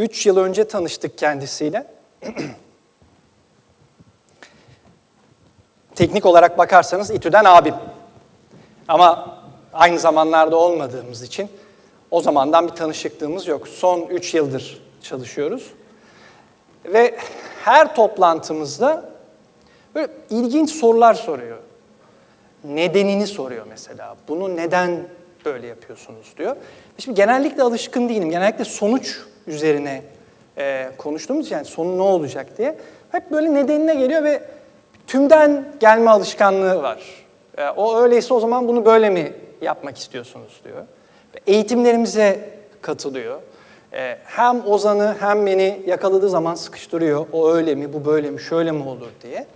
3 yıl önce tanıştık kendisiyle. Teknik olarak bakarsanız İTÜ'den abim. Ama aynı zamanlarda olmadığımız için o zamandan bir tanışıklığımız yok. Son 3 yıldır çalışıyoruz. Ve her toplantımızda böyle ilginç sorular soruyor. Nedenini soruyor mesela. Bunu neden böyle yapıyorsunuz diyor. Şimdi genellikle alışkın değilim. Genellikle sonuç üzerine e, konuştuğumuz yani sonu ne olacak diye. Hep böyle nedenine geliyor ve tümden gelme alışkanlığı var. E, o öyleyse o zaman bunu böyle mi yapmak istiyorsunuz diyor. Eğitimlerimize katılıyor. E, hem Ozan'ı hem beni yakaladığı zaman sıkıştırıyor. O öyle mi, bu böyle mi, şöyle mi olur diye.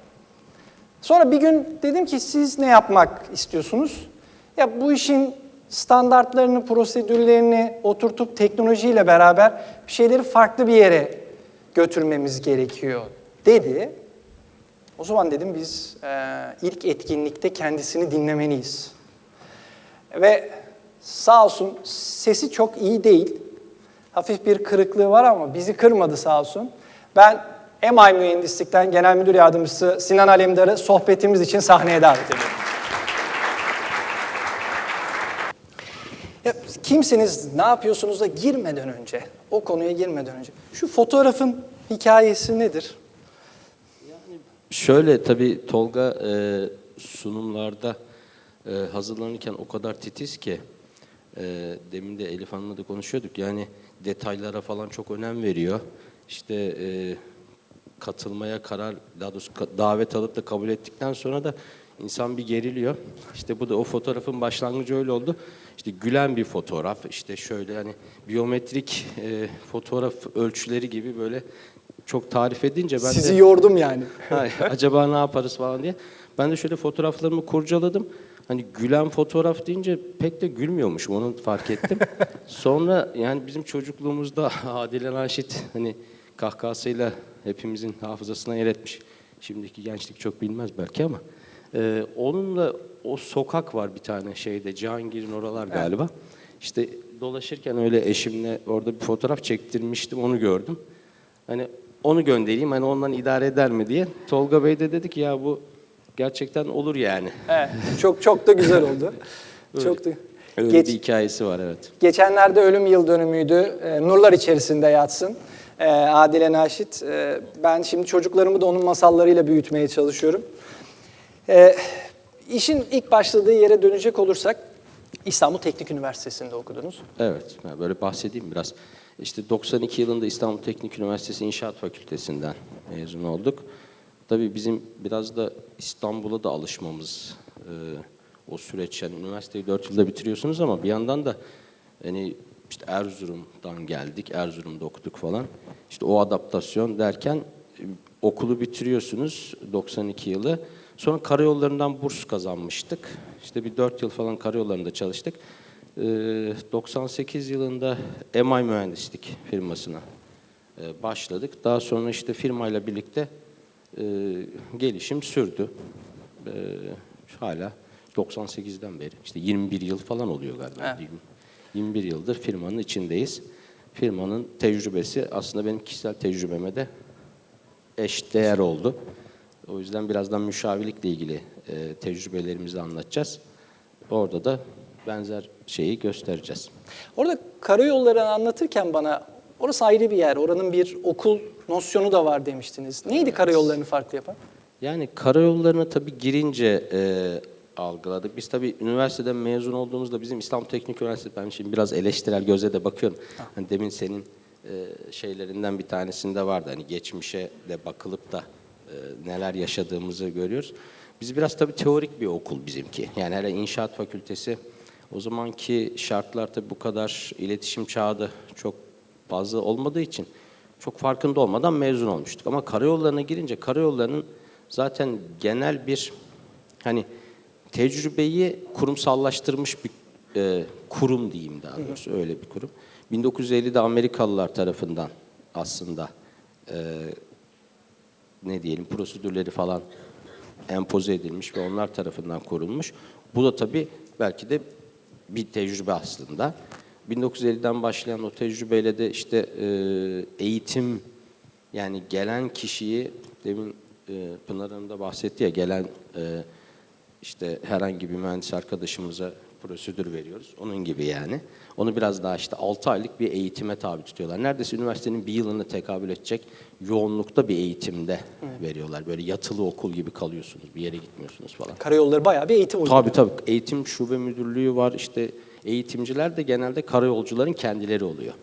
Sonra bir gün dedim ki siz ne yapmak istiyorsunuz? Ya bu işin standartlarını, prosedürlerini oturtup teknolojiyle beraber bir şeyleri farklı bir yere götürmemiz gerekiyor dedi. O zaman dedim biz e, ilk etkinlikte kendisini dinlemeliyiz. Ve sağ olsun sesi çok iyi değil. Hafif bir kırıklığı var ama bizi kırmadı sağ olsun. Ben MI Mühendislik'ten Genel Müdür Yardımcısı Sinan Alemdar'ı sohbetimiz için sahneye davet ediyorum. Ya, kimsiniz, ne yapıyorsunuz da girmeden önce, o konuya girmeden önce, şu fotoğrafın hikayesi nedir? Şöyle tabii Tolga e, sunumlarda e, hazırlanırken o kadar titiz ki e, demin de Elif Hanım'la da konuşuyorduk yani detaylara falan çok önem veriyor. İşte katılmaya karar daha doğrusu davet alıp da kabul ettikten sonra da insan bir geriliyor. İşte bu da o fotoğrafın başlangıcı öyle oldu. İşte gülen bir fotoğraf işte şöyle yani biyometrik e, fotoğraf ölçüleri gibi böyle çok tarif edince ben Sizi de yordum yani. Ha, acaba ne yaparız falan diye. Ben de şöyle fotoğraflarımı kurcaladım. Hani gülen fotoğraf deyince pek de gülmüyormuşum onu fark ettim. Sonra yani bizim çocukluğumuzda Adile Naşit hani kahkahasıyla hepimizin hafızasına yer etmiş. Şimdiki gençlik çok bilmez belki ama. Ee, onunla o sokak var bir tane şeyde Cihangir'in oralar galiba. İşte dolaşırken öyle eşimle orada bir fotoğraf çektirmiştim onu gördüm. Hani onu göndereyim hani ondan idare eder mi diye. Tolga Bey de dedi ki ya bu gerçekten olur yani. Evet, çok çok da güzel oldu. çok da. Öyle Geç- bir hikayesi var evet. Geçenlerde ölüm yıl dönümüydü. E, nurlar içerisinde yatsın. E, Adile Naşit. E, ben şimdi çocuklarımı da onun masallarıyla büyütmeye çalışıyorum. E, işin ilk başladığı yere dönecek olursak İstanbul Teknik Üniversitesi'nde okudunuz. Evet, böyle bahsedeyim biraz. İşte 92 yılında İstanbul Teknik Üniversitesi İnşaat Fakültesinden mezun olduk. Tabii bizim biraz da İstanbul'a da alışmamız e, o süreç. Yani üniversiteyi 4 yılda bitiriyorsunuz ama bir yandan da hani işte Erzurum'dan geldik, Erzurum'da okuduk falan. İşte o adaptasyon derken e, okulu bitiriyorsunuz 92 yılı. Sonra karayollarından burs kazanmıştık. İşte bir 4 yıl falan karayollarında çalıştık. Ee, 98 yılında MI Mühendislik firmasına e, başladık. Daha sonra işte firmayla birlikte e, gelişim sürdü. E, hala 98'den beri işte 21 yıl falan oluyor galiba. 21 yıldır firmanın içindeyiz. Firmanın tecrübesi aslında benim kişisel tecrübeme de eş değer oldu. O yüzden birazdan müşavirlikle ilgili e, tecrübelerimizi anlatacağız. Orada da benzer şeyi göstereceğiz. Orada karayollarını anlatırken bana orası ayrı bir yer. Oranın bir okul nosyonu da var demiştiniz. Neydi karayollarını farklı yapan? Yani karayollarına tabii girince e, algıladık. Biz tabii üniversiteden mezun olduğumuzda bizim İstanbul Teknik Üniversitesi, ben şimdi biraz eleştirel göze de bakıyorum. Hani demin senin e, şeylerinden bir tanesinde vardı. Hani geçmişe de bakılıp da neler yaşadığımızı görüyoruz. Biz biraz tabii teorik bir okul bizimki. Yani hele inşaat fakültesi o zamanki şartlar tabii bu kadar iletişim çağı çok fazla olmadığı için çok farkında olmadan mezun olmuştuk. Ama karayollarına girince karayollarının zaten genel bir hani tecrübeyi kurumsallaştırmış bir e, kurum diyeyim daha doğrusu öyle bir kurum. 1950'de Amerikalılar tarafından aslında e, ne diyelim prosedürleri falan empoze edilmiş ve onlar tarafından kurulmuş. Bu da tabii belki de bir tecrübe aslında. 1950'den başlayan o tecrübeyle de işte e, eğitim yani gelen kişiyi demin e, Pınar Hanım da bahsetti ya gelen e, işte herhangi bir mühendis arkadaşımıza prosedür veriyoruz. Onun gibi yani. Onu biraz daha işte 6 aylık bir eğitime tabi tutuyorlar. Neredeyse üniversitenin bir yılını tekabül edecek yoğunlukta bir eğitimde veriyorlar. Böyle yatılı okul gibi kalıyorsunuz. Bir yere gitmiyorsunuz falan. Karayolları bayağı bir eğitim uyguluyor. Tabii tabii. Eğitim şube müdürlüğü var. İşte eğitimciler de genelde karayolcuların kendileri oluyor.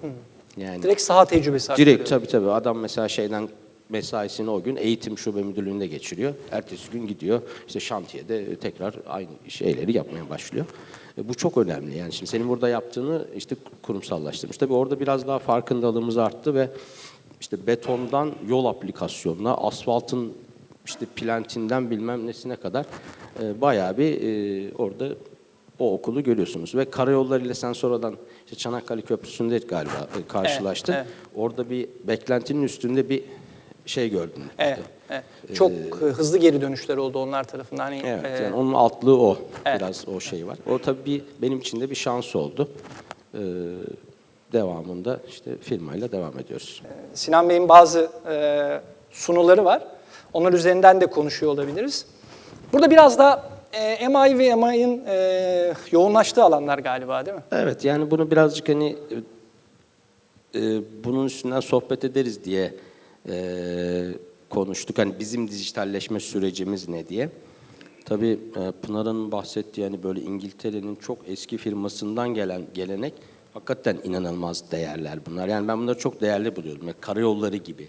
Yani Direkt saha tecrübesi direkt tabii tabii. Adam mesela şeyden mesaisini o gün eğitim şube müdürlüğünde geçiriyor. Ertesi gün gidiyor işte şantiyede tekrar aynı şeyleri yapmaya başlıyor. E, Bu çok önemli. Yani şimdi senin burada yaptığını işte kurumsallaştırmış. Tabii orada biraz daha farkındalığımız arttı ve işte betondan yol aplikasyonuna, asfaltın işte plantinden bilmem nesine kadar e, bayağı bir e, orada o okulu görüyorsunuz. Ve karayollarıyla sen sonradan işte Çanakkale Köprüsü'nde galiba e, karşılaştın. evet. Orada bir beklentinin üstünde bir şey gördün. Evet, evet. Çok e, hızlı geri dönüşler oldu onlar tarafından. Hani, Evet, e, yani onun altlığı o. Evet. Biraz o şey var. O tabii bir, benim için de bir şans oldu. Ee, devamında işte firmayla devam ediyoruz. Sinan Bey'in bazı e, sunuları var. Onlar üzerinden de konuşuyor olabiliriz. Burada biraz da e, MI ve MI'nin e, yoğunlaştığı alanlar galiba değil mi? Evet yani bunu birazcık hani e, bunun üstünden sohbet ederiz diye e, konuştuk. Hani bizim dijitalleşme sürecimiz ne diye. Tabii e, Pınar'ın bahsettiği hani böyle İngiltere'nin çok eski firmasından gelen gelenek hakikaten inanılmaz değerler bunlar. Yani ben bunları çok değerli buluyorum. Yani karayolları gibi.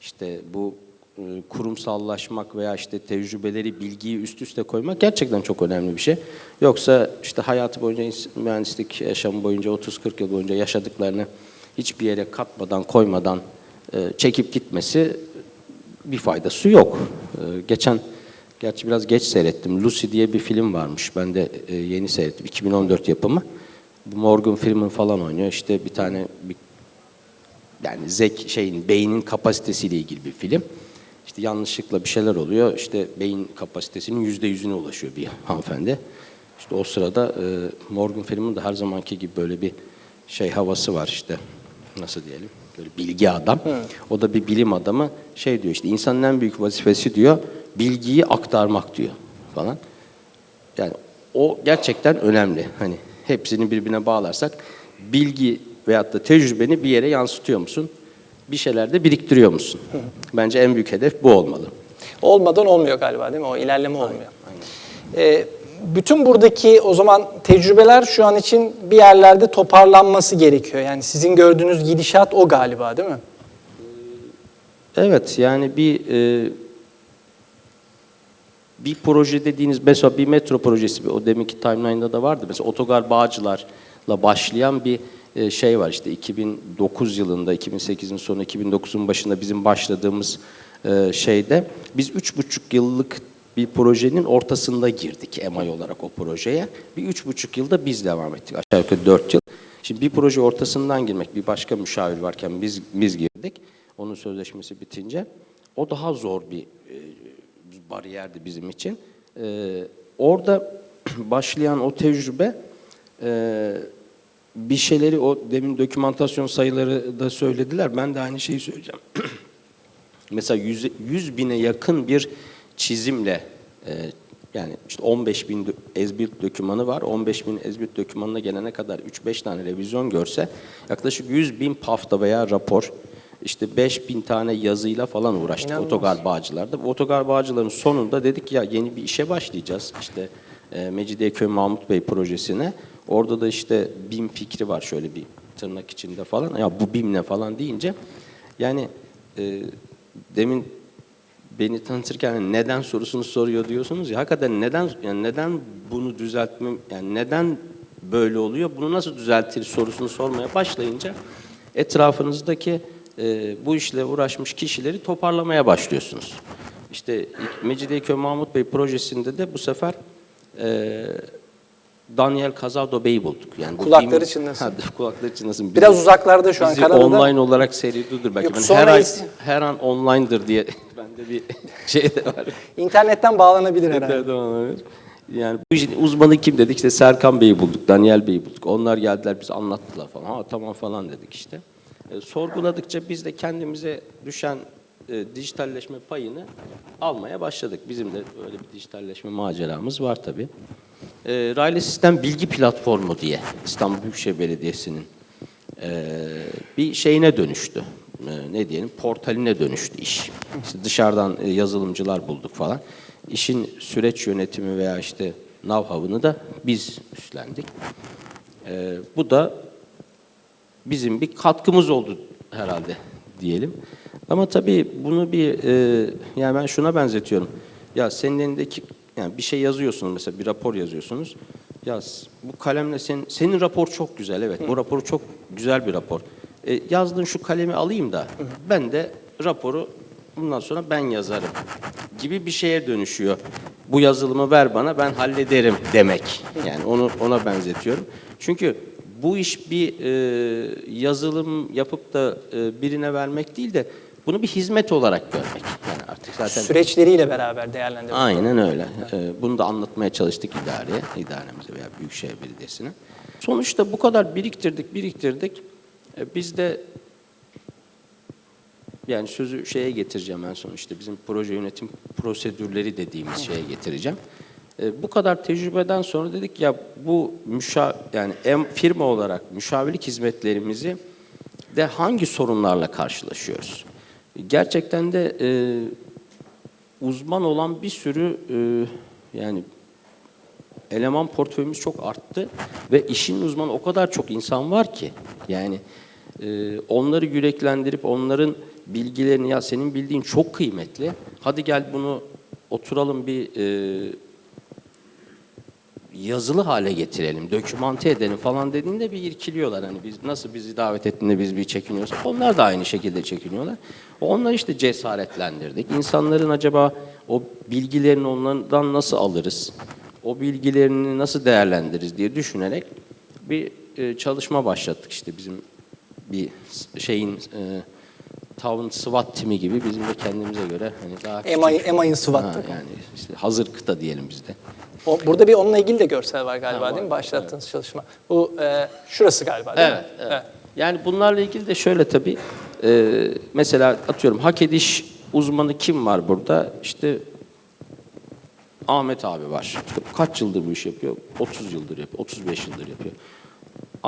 İşte bu e, kurumsallaşmak veya işte tecrübeleri, bilgiyi üst üste koymak gerçekten çok önemli bir şey. Yoksa işte hayatı boyunca mühendislik yaşamı boyunca 30-40 yıl boyunca yaşadıklarını hiçbir yere katmadan, koymadan çekip gitmesi bir faydası yok. E, Geçen gerçi biraz geç seyrettim. Lucy diye bir film varmış. Ben de e, yeni seyrettim. 2014 yapımı. Morgan Freeman falan oynuyor. İşte bir tane bir yani zek şeyin beynin kapasitesiyle ilgili bir film. İşte yanlışlıkla bir şeyler oluyor. İşte beyin kapasitesinin yüzde yüzüne ulaşıyor bir hanımefendi. İşte o sırada e, Morgan Freeman da her zamanki gibi böyle bir şey havası var işte. Nasıl diyelim? Böyle bilgi adam. O da bir bilim adamı şey diyor işte insanın en büyük vazifesi diyor bilgiyi aktarmak diyor falan. Yani o gerçekten önemli. Hani hepsini birbirine bağlarsak bilgi veyahut da tecrübeni bir yere yansıtıyor musun? Bir şeyler de biriktiriyor musun? Bence en büyük hedef bu olmalı. Olmadan olmuyor galiba değil mi? O ilerleme olmuyor. E, bütün buradaki o zaman tecrübeler şu an için bir yerlerde toparlanması gerekiyor. Yani sizin gördüğünüz gidişat o galiba değil mi? Evet yani bir e, bir proje dediğiniz mesela bir metro projesi o deminki timeline'da da vardı. Mesela otogar bağcılarla başlayan bir e, şey var işte 2009 yılında 2008'in sonu 2009'un başında bizim başladığımız e, şeyde biz 3,5 yıllık bir projenin ortasında girdik EMAY olarak o projeye. Bir üç buçuk yılda biz devam ettik. Aşağı yukarı dört yıl. Şimdi bir proje ortasından girmek, bir başka müşavir varken biz biz girdik. Onun sözleşmesi bitince. O daha zor bir e, bariyerdi bizim için. E, orada başlayan o tecrübe e, bir şeyleri o demin dokümantasyon sayıları da söylediler. Ben de aynı şeyi söyleyeceğim. Mesela 100, 100 bine yakın bir çizimle e, yani işte 15 bin dö- ezbit dokümanı var. 15 bin ezbit dokümanına gelene kadar 3-5 tane revizyon görse yaklaşık 100 bin pafta veya rapor işte 5 bin tane yazıyla falan uğraştık İnanılmaz. otogar bağcılarda. Bu otogar bağcıların sonunda dedik ya yeni bir işe başlayacağız. İşte e, Mecidiyeköy Mahmut Bey projesine. Orada da işte BİM fikri var şöyle bir tırnak içinde falan. Ya bu BİM ne falan deyince yani e, demin beni tanıtırken hani neden sorusunu soruyor diyorsunuz ya hakikaten neden yani neden bunu düzeltmem yani neden böyle oluyor bunu nasıl düzeltir sorusunu sormaya başlayınca etrafınızdaki e, bu işle uğraşmış kişileri toparlamaya başlıyorsunuz. İşte Mecidiyeköy Mahmut Bey projesinde de bu sefer e, Daniel Casado Bey'i bulduk. Yani Kulakları BİM çınlasın. Ha, kulakları çınlasın. Biraz Bizi- uzaklarda şu an Kanada'da. online olarak seyrediyordur belki. Yok, sonra her, ay, her an online'dır diye bende bir şey de var. İnternetten bağlanabilir herhalde. Evet, olabilir. Yani bu işin uzmanı kim dedik? İşte Serkan Bey'i bulduk, Daniel Bey'i bulduk. Onlar geldiler bize anlattılar falan. Ha tamam falan dedik işte. E, sorguladıkça biz de kendimize düşen e, dijitalleşme payını almaya başladık. Bizim de öyle bir dijitalleşme maceramız var tabii. E, Raylı Sistem Bilgi Platformu diye İstanbul Büyükşehir Belediyesi'nin e, bir şeyine dönüştü. E, ne diyelim portaline dönüştü iş. İşte dışarıdan e, yazılımcılar bulduk falan. İşin süreç yönetimi veya işte know-how'ını da biz üstlendik. E, bu da bizim bir katkımız oldu herhalde diyelim. Ama tabii bunu bir e, yani ben şuna benzetiyorum. Ya senin elindeki yani bir şey yazıyorsunuz mesela bir rapor yazıyorsunuz. Ya bu kalemle senin senin rapor çok güzel evet. Bu rapor çok güzel bir rapor. E, yazdığın şu kalemi alayım da ben de raporu bundan sonra ben yazarım gibi bir şeye dönüşüyor. Bu yazılımı ver bana ben hallederim demek. Yani onu ona benzetiyorum. Çünkü bu iş bir e, yazılım yapıp da e, birine vermek değil de bunu bir hizmet olarak görmek. Yani artık zaten Süreçleriyle beraber değerlendirmek. aynen öyle. E, bunu da anlatmaya çalıştık idareye, idaremize veya Büyükşehir Belediyesi'ne. Sonuçta bu kadar biriktirdik, biriktirdik. E, biz de yani sözü şeye getireceğim en son işte bizim proje yönetim prosedürleri dediğimiz şeye getireceğim. E, bu kadar tecrübeden sonra dedik ya bu müşa yani firma olarak müşavirlik hizmetlerimizi de hangi sorunlarla karşılaşıyoruz? Gerçekten de e, uzman olan bir sürü e, yani eleman portföyümüz çok arttı ve işin uzmanı o kadar çok insan var ki yani e, onları yüreklendirip onların bilgilerini ya senin bildiğin çok kıymetli hadi gel bunu oturalım bir e, yazılı hale getirelim, dokümante edelim falan dediğinde bir irkiliyorlar. Hani biz nasıl bizi davet ettiğinde biz bir çekiniyoruz. Onlar da aynı şekilde çekiniyorlar. Onları işte cesaretlendirdik. İnsanların acaba o bilgilerini onlardan nasıl alırız? O bilgilerini nasıl değerlendiririz diye düşünerek bir e, çalışma başlattık işte bizim bir şeyin e, Town SWAT timi gibi bizim de kendimize göre hani daha küçük. EMA'yı- EMA'yın SWAT Ha, timi. yani işte hazır kıta diyelim bizde. O, burada bir onunla ilgili de görsel var galiba Ha, değil mi? var, Başlattığınız çalışma. Bu e, şurası galiba değil Evet, mi? evet. Yani bunlarla ilgili de şöyle tabii. e, mesela atıyorum hak ediş uzmanı kim var burada? İşte Ahmet abi var. İşte kaç yıldır bu iş yapıyor? 30 yıldır yapıyor, 35 yıldır yapıyor.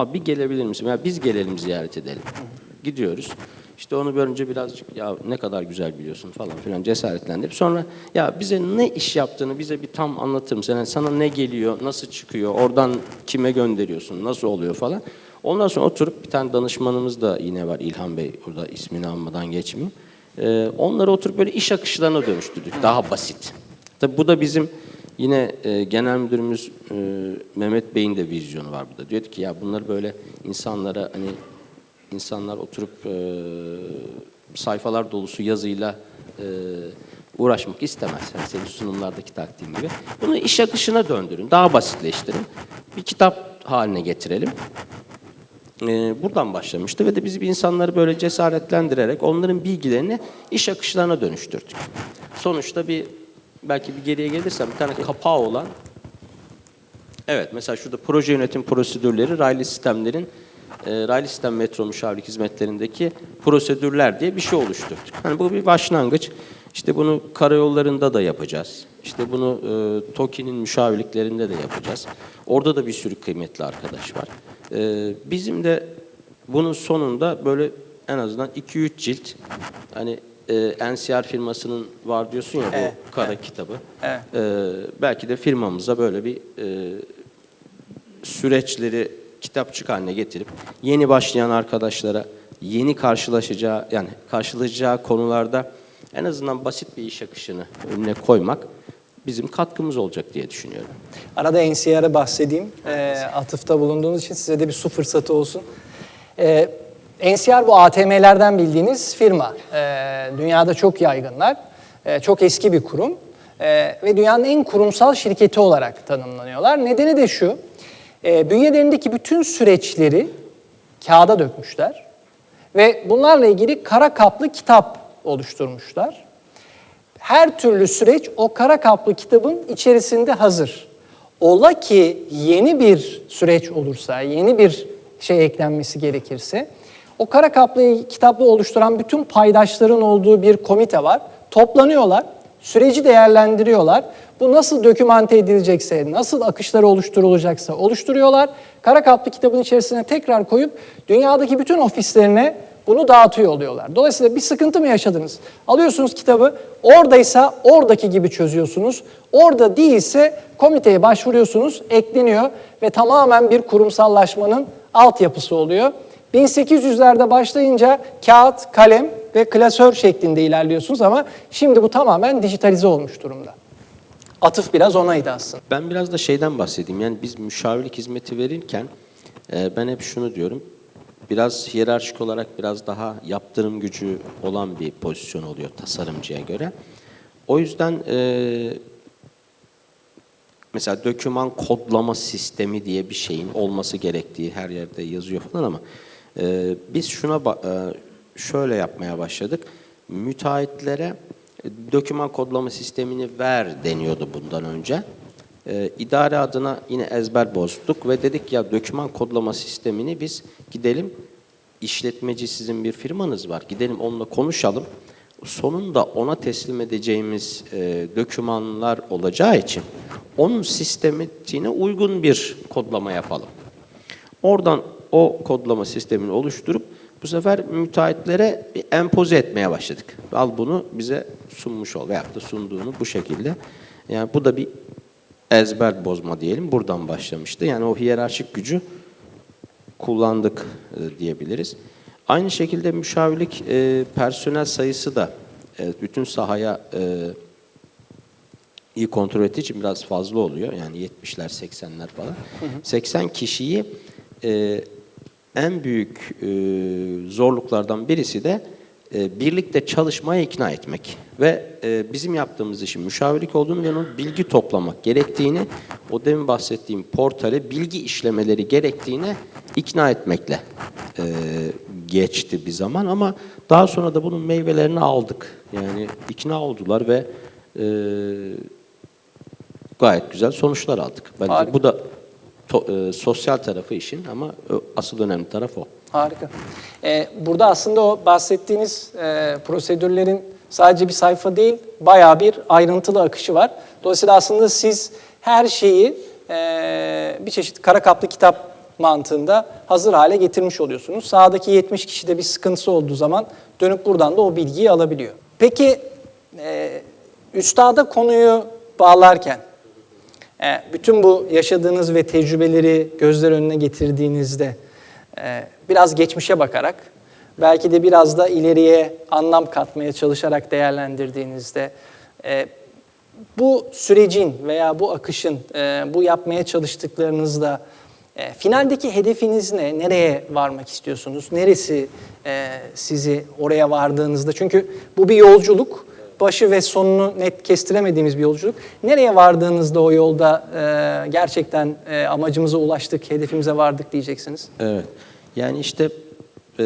Abi gelebilir misin? Ya biz gelelim ziyaret edelim. Gidiyoruz. İşte onu görünce birazcık ya ne kadar güzel biliyorsun falan filan cesaretlendirip sonra ya bize ne iş yaptığını bize bir tam anlatır mısın? Yani sana ne geliyor, nasıl çıkıyor, oradan kime gönderiyorsun, nasıl oluyor falan. Ondan sonra oturup bir tane danışmanımız da yine var İlhan Bey burada ismini almadan geçmeyeyim. Ee, onları oturup böyle iş akışlarına dönüştürdük. Daha basit. Tabii bu da bizim yine e, genel müdürümüz e, Mehmet Bey'in de vizyonu var burada. Diyor ki ya bunları böyle insanlara hani insanlar oturup e, sayfalar dolusu yazıyla e, uğraşmak istemez. Yani senin sunumlardaki taktiğin gibi. Bunu iş akışına döndürün, daha basitleştirin. Bir kitap haline getirelim. Ee, buradan başlamıştı ve de biz bir insanları böyle cesaretlendirerek onların bilgilerini iş akışlarına dönüştürdük. Sonuçta bir belki bir geriye gelirsem bir tane kapağı olan Evet mesela şurada proje yönetim prosedürleri raylı sistemlerin e, raylı sistem metro müşavirlik hizmetlerindeki prosedürler diye bir şey oluşturduk. Hani bu bir başlangıç. İşte bunu karayollarında da yapacağız. İşte bunu e, TOKİ'nin müşavirliklerinde de yapacağız. Orada da bir sürü kıymetli arkadaş var. E, bizim de bunun sonunda böyle en azından 2-3 cilt hani e, NCR firmasının var diyorsun ya bu Evet, kara kitabı. Evet. E, belki de firmamıza böyle bir e, süreçleri kitapçık haline getirip yeni başlayan arkadaşlara yeni karşılaşacağı yani karşılaşacağı konularda en azından basit bir iş akışını önüne koymak bizim katkımız olacak diye düşünüyorum. Arada NCR'ı bahsedeyim. E, atıfta bulunduğunuz için size de bir su fırsatı olsun. E, NCR bu ATM'lerden bildiğiniz firma. E, dünyada çok yaygınlar. E, çok eski bir kurum. E, ve dünyanın en kurumsal şirketi olarak tanımlanıyorlar. Nedeni de şu. E, bünyelerindeki bütün süreçleri kağıda dökmüşler. Ve bunlarla ilgili kara kaplı kitap oluşturmuşlar. Her türlü süreç o kara kaplı kitabın içerisinde hazır. Ola ki yeni bir süreç olursa, yeni bir şey eklenmesi gerekirse, o kara kaplı kitaplı oluşturan bütün paydaşların olduğu bir komite var. Toplanıyorlar, süreci değerlendiriyorlar. Bu nasıl dokümante edilecekse, nasıl akışları oluşturulacaksa oluşturuyorlar. Kara kaplı kitabın içerisine tekrar koyup dünyadaki bütün ofislerine bunu dağıtıyor oluyorlar. Dolayısıyla bir sıkıntı mı yaşadınız? Alıyorsunuz kitabı, oradaysa oradaki gibi çözüyorsunuz. Orada değilse komiteye başvuruyorsunuz, ekleniyor ve tamamen bir kurumsallaşmanın altyapısı oluyor. 1800'lerde başlayınca kağıt, kalem ve klasör şeklinde ilerliyorsunuz ama şimdi bu tamamen dijitalize olmuş durumda. Atıf biraz onaydı aslında. Ben biraz da şeyden bahsedeyim. Yani biz müşavirlik hizmeti verirken e, ben hep şunu diyorum. Biraz hiyerarşik olarak biraz daha yaptırım gücü olan bir pozisyon oluyor tasarımcıya göre. O yüzden e, mesela döküman kodlama sistemi diye bir şeyin olması gerektiği her yerde yazıyor falan ama e, biz şuna e, şöyle yapmaya başladık. Müteahhitlere e, döküman kodlama sistemini ver deniyordu bundan önce. E, adına yine ezber bozduk ve dedik ya döküman kodlama sistemini biz gidelim işletmeci sizin bir firmanız var. Gidelim onunla konuşalım. Sonunda ona teslim edeceğimiz e, dokümanlar olacağı için onun sistematiğine uygun bir kodlama yapalım. Oradan o kodlama sistemini oluşturup bu sefer müteahhitlere bir empoze etmeye başladık. Al bunu bize sunmuş ol veyahut da sunduğunu bu şekilde. Yani bu da bir ezber bozma diyelim. Buradan başlamıştı. Yani o hiyerarşik gücü kullandık e, diyebiliriz. Aynı şekilde müşavirlik e, personel sayısı da e, bütün sahaya e, iyi kontrol ettiği için biraz fazla oluyor. Yani 70'ler 80'ler falan. 80 kişiyi e, en büyük e, zorluklardan birisi de e, birlikte çalışmaya ikna etmek. Ve e, bizim yaptığımız işin müşavirlik olduğunu ve onun bilgi toplamak gerektiğini, o demin bahsettiğim portale bilgi işlemeleri gerektiğini ikna etmekle e, geçti bir zaman. Ama daha sonra da bunun meyvelerini aldık. Yani ikna oldular ve e, gayet güzel sonuçlar aldık. Bence Harika. bu da to- e, sosyal tarafı işin ama e, asıl önemli taraf o. Harika. Ee, burada aslında o bahsettiğiniz e, prosedürlerin sadece bir sayfa değil, bayağı bir ayrıntılı akışı var. Dolayısıyla aslında siz her şeyi e, bir çeşit kara kaplı kitap mantığında hazır hale getirmiş oluyorsunuz. Sahadaki 70 kişide bir sıkıntısı olduğu zaman dönüp buradan da o bilgiyi alabiliyor. Peki e, üstada konuyu bağlarken bütün bu yaşadığınız ve tecrübeleri gözler önüne getirdiğinizde e, biraz geçmişe bakarak, belki de biraz da ileriye anlam katmaya çalışarak değerlendirdiğinizde e, bu sürecin veya bu akışın, e, bu yapmaya çalıştıklarınızda e, finaldeki hedefiniz ne? Nereye varmak istiyorsunuz? Neresi e, sizi oraya vardığınızda? Çünkü bu bir yolculuk başı ve sonunu net kestiremediğimiz bir yolculuk. Nereye vardığınızda o yolda e, gerçekten e, amacımıza ulaştık, hedefimize vardık diyeceksiniz? Evet. Yani işte e,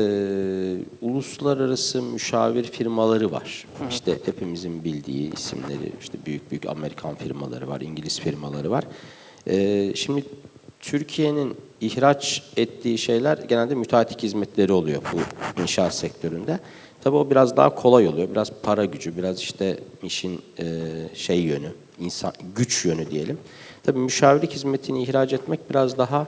uluslararası müşavir firmaları var. İşte hepimizin bildiği isimleri, işte büyük büyük Amerikan firmaları var, İngiliz firmaları var. E, şimdi Türkiye'nin ihraç ettiği şeyler genelde müteahhitlik hizmetleri oluyor bu inşaat sektöründe. Tabii o biraz daha kolay oluyor. Biraz para gücü, biraz işte işin e, şey yönü, insan güç yönü diyelim. Tabii müşavirlik hizmetini ihraç etmek biraz daha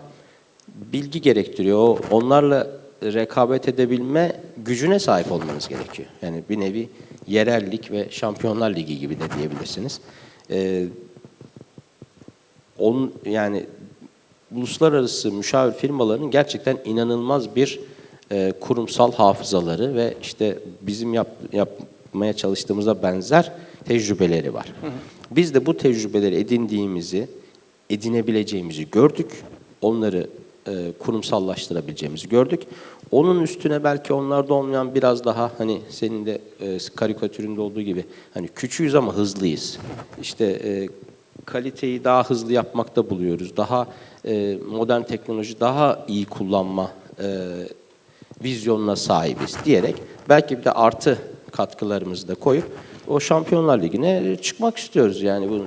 bilgi gerektiriyor. Onlarla rekabet edebilme gücüne sahip olmanız gerekiyor. Yani bir nevi yerellik ve şampiyonlar ligi gibi de diyebilirsiniz. Ee, onun yani uluslararası müşavir firmalarının gerçekten inanılmaz bir e, kurumsal hafızaları ve işte bizim yap, yapmaya çalıştığımıza benzer tecrübeleri var. Biz de bu tecrübeleri edindiğimizi, edinebileceğimizi gördük. Onları e, kurumsallaştırabileceğimizi gördük. Onun üstüne belki onlarda olmayan biraz daha hani senin de e, karikatüründe olduğu gibi hani küçüğüz ama hızlıyız. İşte e, kaliteyi daha hızlı yapmakta buluyoruz. Daha e, modern teknoloji daha iyi kullanma e, vizyonuna sahibiz diyerek belki bir de artı katkılarımızı da koyup o Şampiyonlar Ligi'ne çıkmak istiyoruz. Yani bu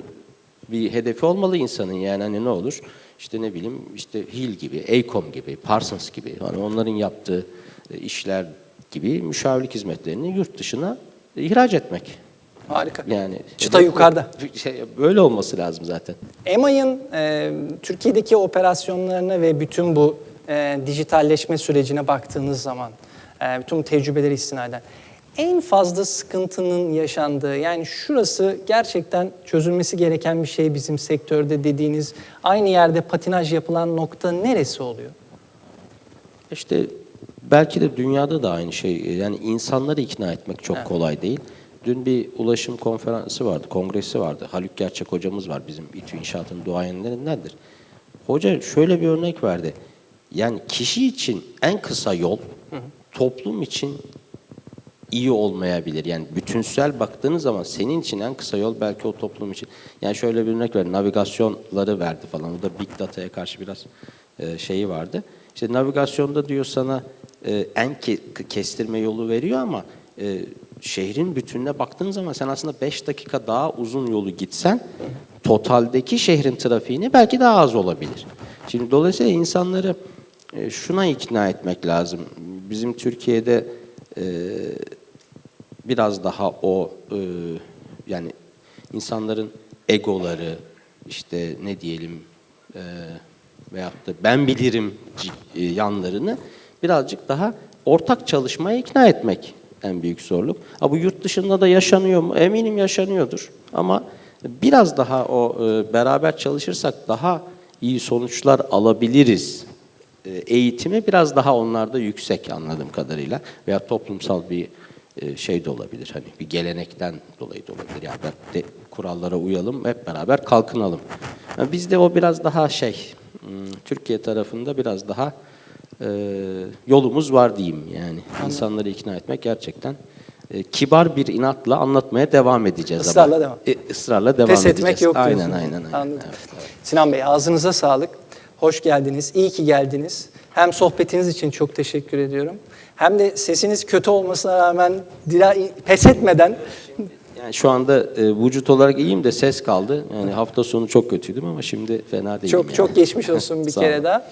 bir hedefi olmalı insanın yani hani ne olur? İşte ne bileyim işte Hill gibi, Acom gibi, Parsons gibi hani onların yaptığı e, işler gibi müşavirlik hizmetlerini yurt dışına ihraç etmek. Harika. Yani Çıta yukarıda. Şey, böyle olması lazım zaten. EMA'nın e, Türkiye'deki operasyonlarına ve bütün bu e, dijitalleşme sürecine baktığınız zaman, e, bütün bu tecrübeleri istinaden en fazla sıkıntının yaşandığı, yani şurası gerçekten çözülmesi gereken bir şey bizim sektörde dediğiniz, aynı yerde patinaj yapılan nokta neresi oluyor? İşte belki de dünyada da aynı şey. Yani insanları ikna etmek çok kolay değil. Dün bir ulaşım konferansı vardı, kongresi vardı. Haluk Gerçek hocamız var bizim İTÜ İnşaat'ın duayenlerindendir. Hoca şöyle bir örnek verdi. Yani kişi için en kısa yol toplum için iyi olmayabilir. Yani bütünsel baktığınız zaman senin için en kısa yol belki o toplum için. Yani şöyle bir örnek verdi. Navigasyonları verdi falan. O da Big Data'ya karşı biraz e, şeyi vardı. İşte navigasyonda diyor sana e, en ke- kestirme yolu veriyor ama e, şehrin bütününe baktığın zaman sen aslında 5 dakika daha uzun yolu gitsen totaldeki şehrin trafiğini belki daha az olabilir. Şimdi dolayısıyla insanları e, şuna ikna etmek lazım. Bizim Türkiye'de e, biraz daha o e, yani insanların egoları işte ne diyelim e, veyahut da ben bilirim e, yanlarını birazcık daha ortak çalışmaya ikna etmek en büyük zorluk. Ha bu yurt dışında da yaşanıyor mu? Eminim yaşanıyordur. Ama biraz daha o e, beraber çalışırsak daha iyi sonuçlar alabiliriz eğitimi biraz daha onlarda yüksek anladığım kadarıyla veya toplumsal bir e, şey de olabilir. Hani bir gelenekten dolayı da olabilir. Yani de kurallara uyalım, hep beraber kalkınalım. Yani bizde o biraz daha şey, hmm, Türkiye tarafında biraz daha e, yolumuz var diyeyim yani. İnsanları ikna etmek gerçekten e, kibar bir inatla anlatmaya devam edeceğiz. ama. Israrla devam. E, ısrarla devam Pes edeceğiz. etmek yok Aynen, diyorsunuz. aynen, aynen. Anladım. Evet, evet. Sinan Bey ağzınıza sağlık. Hoş geldiniz. İyi ki geldiniz. Hem sohbetiniz için çok teşekkür ediyorum. Hem de sesiniz kötü olmasına rağmen dila, pes etmeden Yani şu anda e, vücut olarak iyiyim de ses kaldı. Yani hafta sonu çok kötüydüm ama şimdi fena değilim. çok yani. çok geçmiş olsun bir kere daha.